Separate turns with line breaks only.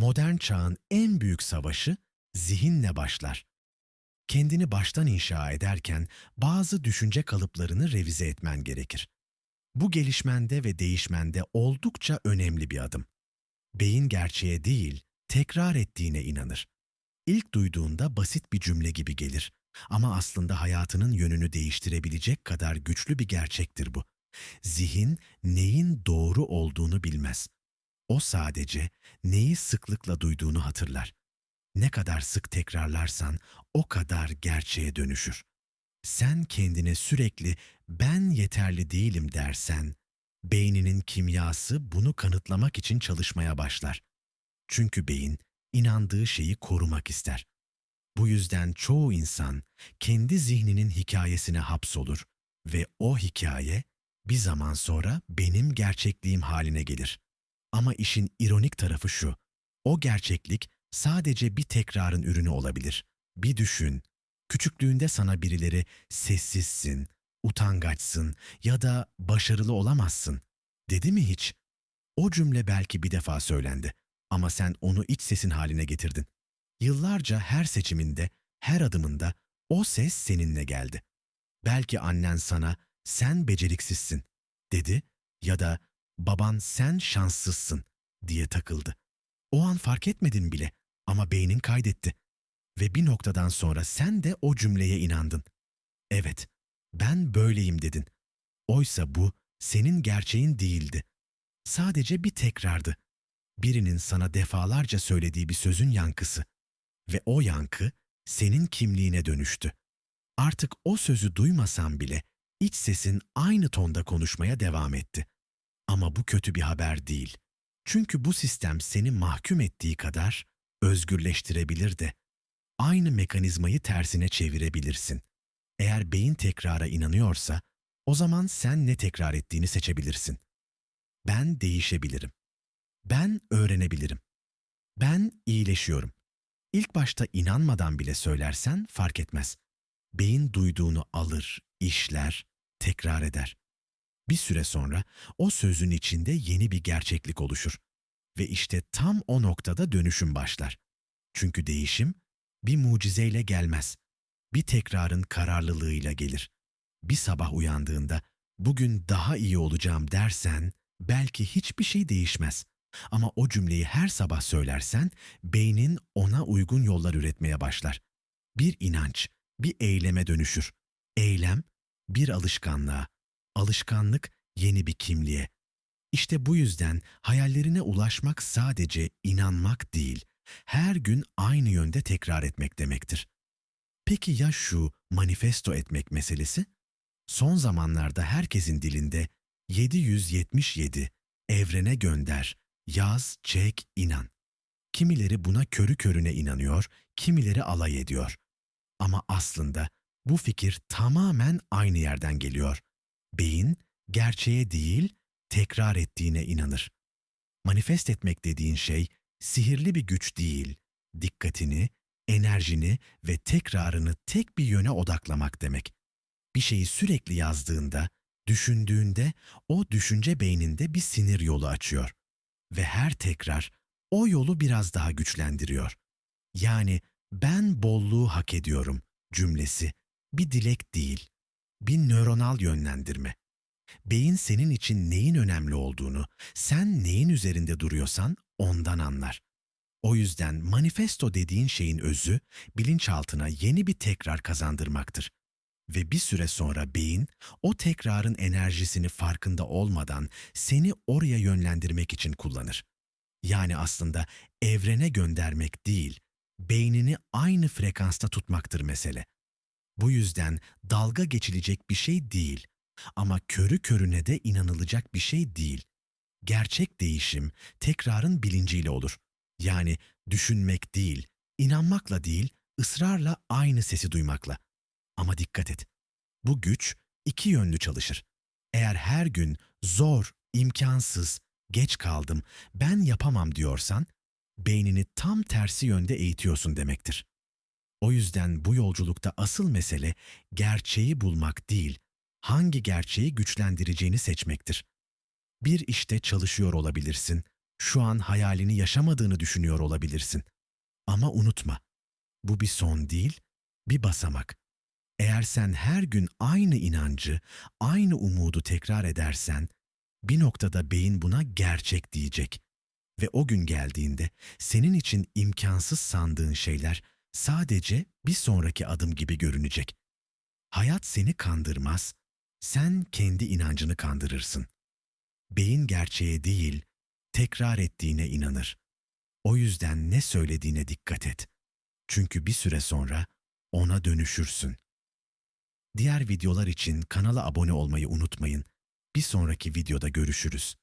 Modern çağın en büyük savaşı zihinle başlar. Kendini baştan inşa ederken bazı düşünce kalıplarını revize etmen gerekir. Bu gelişmende ve değişmende oldukça önemli bir adım. Beyin gerçeğe değil, tekrar ettiğine inanır. İlk duyduğunda basit bir cümle gibi gelir ama aslında hayatının yönünü değiştirebilecek kadar güçlü bir gerçektir bu. Zihin neyin doğru olduğunu bilmez. O sadece neyi sıklıkla duyduğunu hatırlar. Ne kadar sık tekrarlarsan o kadar gerçeğe dönüşür. Sen kendine sürekli ben yeterli değilim dersen, beyninin kimyası bunu kanıtlamak için çalışmaya başlar. Çünkü beyin inandığı şeyi korumak ister. Bu yüzden çoğu insan kendi zihninin hikayesine hapsolur ve o hikaye bir zaman sonra benim gerçekliğim haline gelir. Ama işin ironik tarafı şu, o gerçeklik sadece bir tekrarın ürünü olabilir. Bir düşün, küçüklüğünde sana birileri sessizsin, utangaçsın ya da başarılı olamazsın dedi mi hiç? O cümle belki bir defa söylendi ama sen onu iç sesin haline getirdin. Yıllarca her seçiminde, her adımında o ses seninle geldi. Belki annen sana sen beceriksizsin dedi ya da baban sen şanssızsın diye takıldı. O an fark etmedin bile ama beynin kaydetti. Ve bir noktadan sonra sen de o cümleye inandın. Evet, ben böyleyim dedin. Oysa bu senin gerçeğin değildi. Sadece bir tekrardı. Birinin sana defalarca söylediği bir sözün yankısı. Ve o yankı senin kimliğine dönüştü. Artık o sözü duymasan bile iç sesin aynı tonda konuşmaya devam etti. Ama bu kötü bir haber değil. Çünkü bu sistem seni mahkum ettiği kadar özgürleştirebilir de. Aynı mekanizmayı tersine çevirebilirsin. Eğer beyin tekrara inanıyorsa, o zaman sen ne tekrar ettiğini seçebilirsin. Ben değişebilirim. Ben öğrenebilirim. Ben iyileşiyorum. İlk başta inanmadan bile söylersen fark etmez. Beyin duyduğunu alır, işler, tekrar eder. Bir süre sonra o sözün içinde yeni bir gerçeklik oluşur. Ve işte tam o noktada dönüşüm başlar. Çünkü değişim bir mucizeyle gelmez. Bir tekrarın kararlılığıyla gelir. Bir sabah uyandığında bugün daha iyi olacağım dersen belki hiçbir şey değişmez. Ama o cümleyi her sabah söylersen beynin ona uygun yollar üretmeye başlar. Bir inanç, bir eyleme dönüşür. Eylem bir alışkanlığa, alışkanlık yeni bir kimliğe. İşte bu yüzden hayallerine ulaşmak sadece inanmak değil, her gün aynı yönde tekrar etmek demektir. Peki ya şu manifesto etmek meselesi? Son zamanlarda herkesin dilinde 777 evrene gönder, yaz, çek, inan. Kimileri buna körü körüne inanıyor, kimileri alay ediyor. Ama aslında bu fikir tamamen aynı yerden geliyor. Beyin gerçeğe değil, tekrar ettiğine inanır. Manifest etmek dediğin şey sihirli bir güç değil, dikkatini, enerjini ve tekrarını tek bir yöne odaklamak demek. Bir şeyi sürekli yazdığında, düşündüğünde o düşünce beyninde bir sinir yolu açıyor ve her tekrar o yolu biraz daha güçlendiriyor. Yani ben bolluğu hak ediyorum cümlesi bir dilek değil, bir nöronal yönlendirme. Beyin senin için neyin önemli olduğunu, sen neyin üzerinde duruyorsan ondan anlar. O yüzden manifesto dediğin şeyin özü bilinçaltına yeni bir tekrar kazandırmaktır. Ve bir süre sonra beyin o tekrarın enerjisini farkında olmadan seni oraya yönlendirmek için kullanır. Yani aslında evrene göndermek değil, beynini aynı frekansta tutmaktır mesele. Bu yüzden dalga geçilecek bir şey değil ama körü körüne de inanılacak bir şey değil. Gerçek değişim tekrarın bilinciyle olur. Yani düşünmek değil, inanmakla değil, ısrarla aynı sesi duymakla. Ama dikkat et. Bu güç iki yönlü çalışır. Eğer her gün zor, imkansız, geç kaldım, ben yapamam diyorsan, beynini tam tersi yönde eğitiyorsun demektir. O yüzden bu yolculukta asıl mesele gerçeği bulmak değil, hangi gerçeği güçlendireceğini seçmektir. Bir işte çalışıyor olabilirsin Şu an hayalini yaşamadığını düşünüyor olabilirsin. Ama unutma, bu bir son değil, bir basamak. Eğer sen her gün aynı inancı, aynı umudu tekrar edersen, bir noktada beyin buna gerçek diyecek. Ve o gün geldiğinde senin için imkansız sandığın şeyler sadece bir sonraki adım gibi görünecek. Hayat seni kandırmaz, sen kendi inancını kandırırsın. Beyin gerçeğe değil, tekrar ettiğine inanır. O yüzden ne söylediğine dikkat et. Çünkü bir süre sonra ona dönüşürsün. Diğer videolar için kanala abone olmayı unutmayın. Bir sonraki videoda görüşürüz.